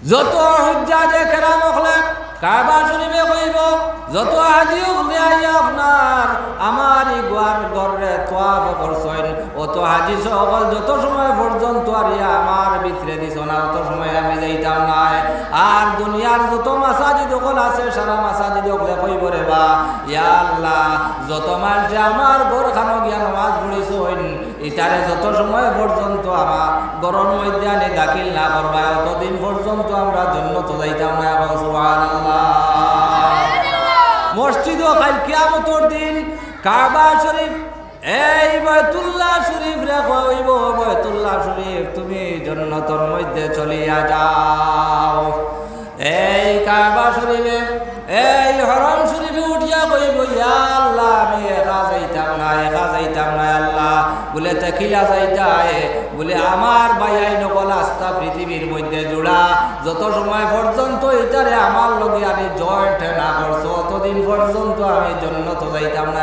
যত হুজ্জাজে কেরাম হলে কাবা শরীফে কইব যত হাজি হলে আপনার আমার গোয়ার গড়ে তোয়াব করছেন। অত হাজি সকল যত সময় পর্যন্ত আর ইয়া আমার ভিতরে দিছ না অত সময় আমি যাইতাম নাই। আর দুনিয়ার যত মাসাজিদ সকল আছে, সারা মাসাজিদ সকলে কইব রে বা। ইয়া আল্লাহ, যত মানুষে আমার ঘর খানো গিয়া নামাজ পড়িছেন ইটারে যত সময় পর্যন্ত আমার গরম মধ্যে দাখিল না করবা অতদিন পর্যন্ত আমরা জন্য তো যাইতাম না মসজিদ ও খাইল কিয়ামতর দিন, কাবা শরীফ, এই বয়তুল্লাহ শরীফ রে কইব বয়তুল্লাহ শরীফ, তুমি জন্নতর মধ্যে চলিয়া যাও। এই কাবা শরীফে, এই হরম শরীফে উঠিয়া কইব, ইয়া আল্লাহ, আমি না একা আমার আস্থা পৃথিবীর মধ্যে জোড়া। যত সময় পর্যন্ত এটারে আমার লগে আমি জয়েন্ট না করছ, অতদিন পর্যন্ত আমি জন্য তো যাইতাম না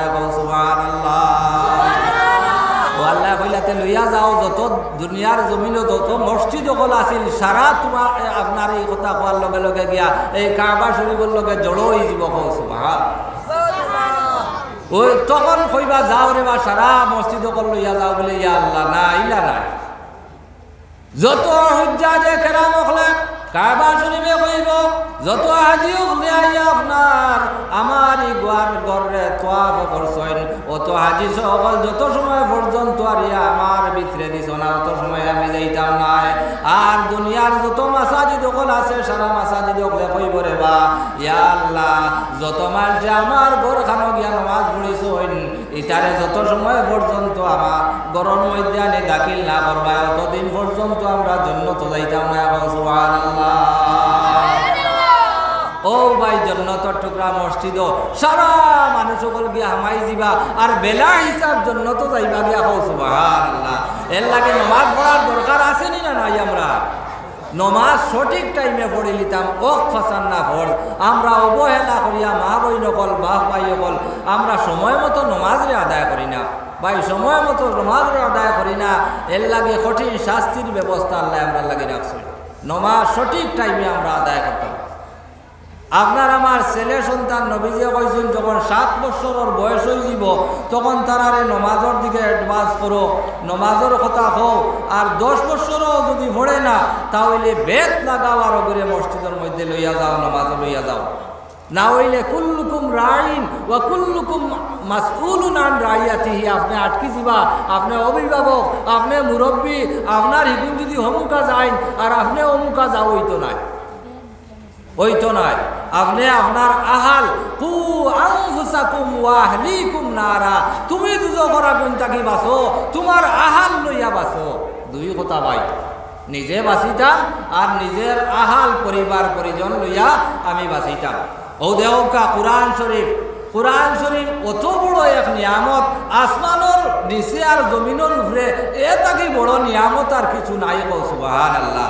যাও, যত দুনিয়ার জমিনে যত আছিল, সারা তোমার আপনার এই কথা কোয়ার লগে লগে গিয়া, এই কাবা শরীফের লগে জড়ো হয়ে যাব কৌ সুবহান ওই তখন কইবা, যাও রে বা সারা মসজিদ করল ইয়া যাও বলে, ইয়া আল্লাহ, না, ইলা না যত হুজ্জাজে যে কাবা শরীফে কইব যত হাজি আইয়া আপনার। আমার এই গোয়ার গড়ে তোয়াব করছেন, অত হাজি সকল যত সময় পর্যন্ত আর ইয়া আমার ভিতরে দিছ না, অত সময় আমি যাইতাম নাই। আর দুনিয়ার যত মাসাজিদ সকল আছে, সারা মাসাজিদ সকলে কইব রে বা। ইয়া আল্লাহ, যত মানুষে আমার ঘর খানো গিয়া নামাজ পড়িছেন ইটারে যত সময় পর্যন্ত আমার গরম মধ্যে আনি দাখিল না করবা অতদিন পর্যন্ত আমরা জন্য তো যাইতাম না, সুবহানাল্লাহ। টুকরা মসজিদ সারা মানুষ সকল গিয়া হামাই যাবা আর বেলা হিসাব জন্য তো যাইবা গিয়া হো সুবহানাল্লাহ। এর লাগে নমাজ পড়ার দরকার আছে নি নাই আমরা? নমাজ সঠিক টাইমে পড়ে লিতাম ওক ফসান না পড়। আমরা অবহেলা করিয়া মা বই নকল বাপ বাই নকল আমরা সময় মতো নমাজরে আদায় করি না। ভাই, সময় মতো নমাজরে আদায় করি না। এর লাগে কঠিন শাস্তির ব্যবস্থা আল্লাহ আমরা লাগে রাখছি। নমাজ সঠিক টাইমে আমরা আদায় করতাম। আপনার আমার ছেলে সন্তান নবীজে কইছেন, যখন সাত বছরের বয়স হয়ে যাব, তখন তারারে নমাজের দিকে অ্যাডভান্স করো। নমাজের কথা হোক আর দশ বছরও যদি ভরে না, তাহলে বেদ লাগাও আরও করে মসজিদের মধ্যে লইয়া যাও, নমাজ লইয়া যাও। না হইলে কুল্লুকুম রাইন ও কুল্লুকুম মাসউলুন আন রাইয়াতিহি। আপনি আটকি যাবা। আপনি অভিভাবক, আপনি মুরব্বী, আপনার হিকুম যদি অমুকা যায় আর আপনি অমুকা যাও, হইতো নাই। হইতো নয় আপনি আপনার আহাল, কু আনফুসাকুম ওয়া আহলিকুম নারা। তুমি দুজো করা গুণ তাকি বাসো তোমার আহাল লইয়া বাসো দুই কথা ভাই, নিজে বাঁচিতাম আর নিজের আহাল পরিবার পরিজন লইয়া আমি বাঁচিতাম ও দেহকা কোরআন শরীফ। কোরআন শরীফ অত বড় এক নিয়ামত আসমানোর নিচে আর জমিনের উপরে এ তাকে বড় নিয়ামত আর কিছু নাই কৌ সুবাহান আল্লাহ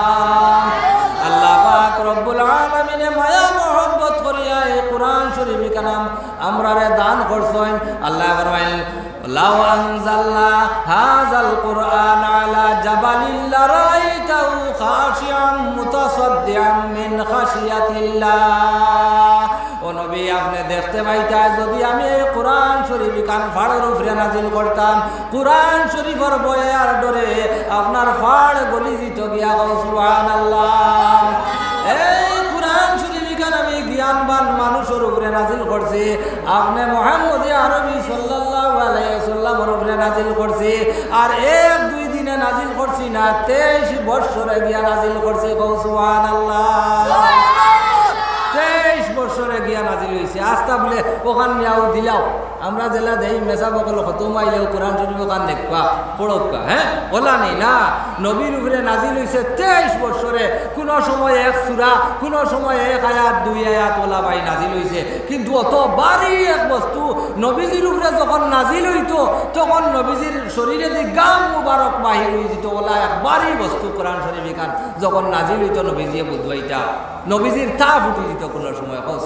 করছেন। আল্লাহ আনজালনা হাযাল কুরআন আলা জাবালিন লারাইতাহু মিন খাশিয়াতিল্লাহ। ও নবী, আপনি দেখতে পাইতা যদি আমি কোরআন শরীফ কান ফাড়ের উপরে নাজিল করতাম, কোরআন শরীফের বয়ে আর ডরে আপনার ফাড় গলি দিত গিয়া সুবহানাল্লাহ। আপনি মোহাম্মদ আরবি সাল্লাল্লাহু আলাইহি সাল্লামের উপরে নাজিল করছি আর এক দুই দিনে নাজিল করছি না তেইশ বৎসরে গিয়া নাজিল করছে কৌ সুবহানাল্লাহ। তেইশ বৎসরে গিয়া নাজিল হয়েছে আস্তা বলে ওখান নিয়াও দিলাও। আমরা জেলা দেই মেসা বকল খতম আইলেও কোরআন শরীফ কান দেখবা পড়কা হ্যাঁ ওলা নেই, না। নবীর উপরে নাজিল হইছে তেইশ বছরে কোন সময় এক সুরা, কোন সময় এক আয়াত, দুই আয়াত ওলা ভাই নাজিল হইছে। কিন্তু অত বাড়ি এক বস্তু নবীজির উপরে যখন নাজিল হইতো, তখন নবীজির শরীরে যে গাম মুবারক বাহির হয়ে যেত ওলা এক বাড়ি বস্তু কোরআন শরীফ খান যখন নাজিল হইতো নবীজিয়ে বুধবাইটা নবীজির তা ফুটি দিত কোনো সময়। কৌ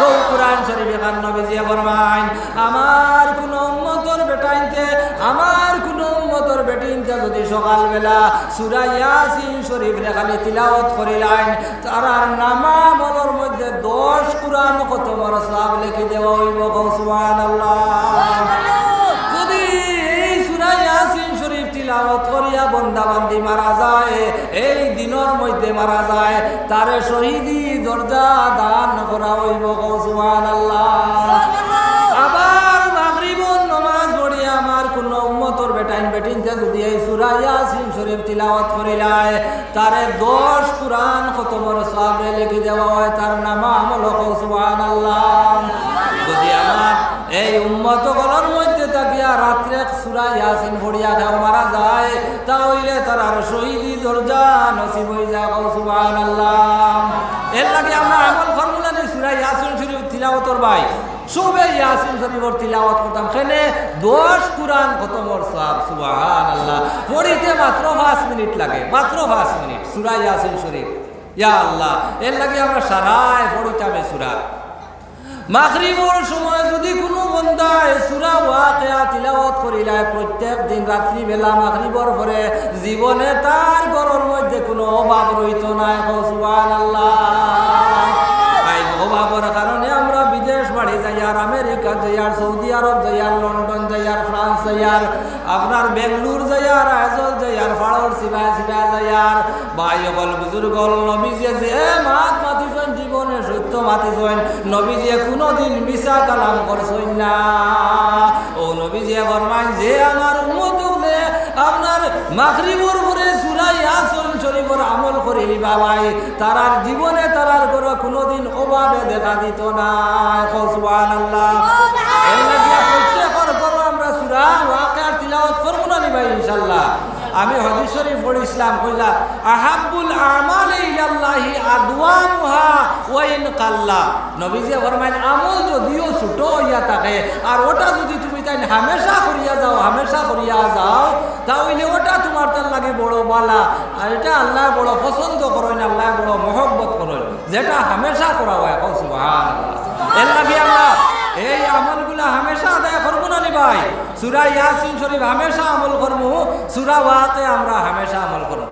তো কোরআন শরীফে খান নবীজিয়ে ফরমাইন আমার কোন উম্মতর বেটাইনতে আমার কোন উম্মতর বেটিনতে যদি সকালবেলা সূরা ইয়াসিন শরীফ রে খালি তিলাওয়াত করিলাইন তারার নামা মনের মধ্যে দশ কোরআন কত বড় সওয়াব লিখে দেওয়া হইব সুবহানাল্লাহ। যদি এই সূরা ইয়াসিন শরীফ তিলাওয়াত বন্দাবান্দি মারা যায় এই দিনের মধ্যে মারা যায় তারে শহীদি দরজা দান করা হইব কৌ সুবহানাল্লাহ। আবার মাগরিবর নমাজ পড়ি আমার কোন উম্মতর বেটাইন বেটিনতে যদি এই সূরা ইয়াসিন শরীফ তিলাওয়াত করিলায় তারে দশ কুরআন খতমর সওয়াবে লিখে দেওয়া হয় তার নাম আমল কৌ সুবহানাল্লাহ। যদি আমার এই উম্মত গলর মধ্যে থাকিয়া রাত্রে সূরা ইয়াসিন পড়িয়া কেউ মারা যায় তাহলে তার আর শহীদি দরজা নসিব হয়ে যায় কৌ সুবহানাল্লাহ। এর লাগে আমরা আমল ফর্মুলা নেই, সূরা ইয়াসিন শরীফ তিলাওয়াতর ভাই। সবে ইয়াসিন শরীফর তিলাওয়াত করতাম খেলে দশ কুরআন খতমর সওয়াব সুবহানাল্লাহ। পড়িতে মাত্র 5 মিনিট লাগে, মাত্র 5 মিনিট, সূরা ইয়াসিন শরীফ। ইয়া আল্লাহ, এর লাগে আমরা সারায় পড়িতাম সূরা। মাগরিবর সময় যদি কোনো বন্দায় সূরা ওয়াকিয়া তিলাওয়াত করিলায় প্রত্যেক দিন রাত্রি বেলা মাগরিবর পরে জীবনে তার ঘরের মধ্যে কোনো অভাব রইত না। সুবহানাল্লাহ। আই অভাবের কারণে আমরা বিদেশ বাড়ি যাই, আর আমেরিকা যাই, আর সৌদি আরব যাই, আর লন্ডন যাই, আর ফ্রান্স যাই, আর আপনার বেঙ্গলুর যাই, আর আজল যাই, আর ফাড়র সিবা সিবা যাই, আর ভাই অকল বুজুর্গ নবীজিয়ে যে মাতিছেন জীবনে সত্য মাতিছেন। নবীজিয়ে কোনোদিন মিশা কালাম করছেন না। ও নবীজিয়ে ফরমান যে আমার উম্মত আপনার মাগরিবর পরে সুরাই আসল শরীফর আমল করে নিবা ভাই। তারার জীবনে তারার করে কোনোদিন অভাবে দেখা দিত না। সুবহানাল্লাহ। এই লাগিয়া প্রত্যেকর করো আমরা সূরা ওয়াকিয়ার তিলাওয়াত করব না নি ভাই ইনশাআল্লাহ? আমি হাদিস শরীফ পড়িছিলাম কইলা আহাব্বুল আমালি ইলাল্লাহি আদওয়ামুহা ওয়া ইন কাল্লা। নবীজি ফরমাইন, আমল যদিও ছোট হইয়া থাকে, আর ওটা যদি তুমি তাই হামেশা করিয়া যাও, হামেশা করিয়া যাও, তাহলে ওটা তোমার তার লাগে বড় বালা। আর এটা আল্লাহ বড় পছন্দ করেন, আল্লাহ বড় মহব্বত করেন, যেটা হামেশা করা হয় এখন সুবহানাল্লাহ। এর লাগে এই আমলগুলো হামেশা আদায় করব না নি ভাই। সুরা ইয়াসিন শরীফ হামেশা আমল করব। সুরা ওয়াতে আমরা হামেশা আমল করব।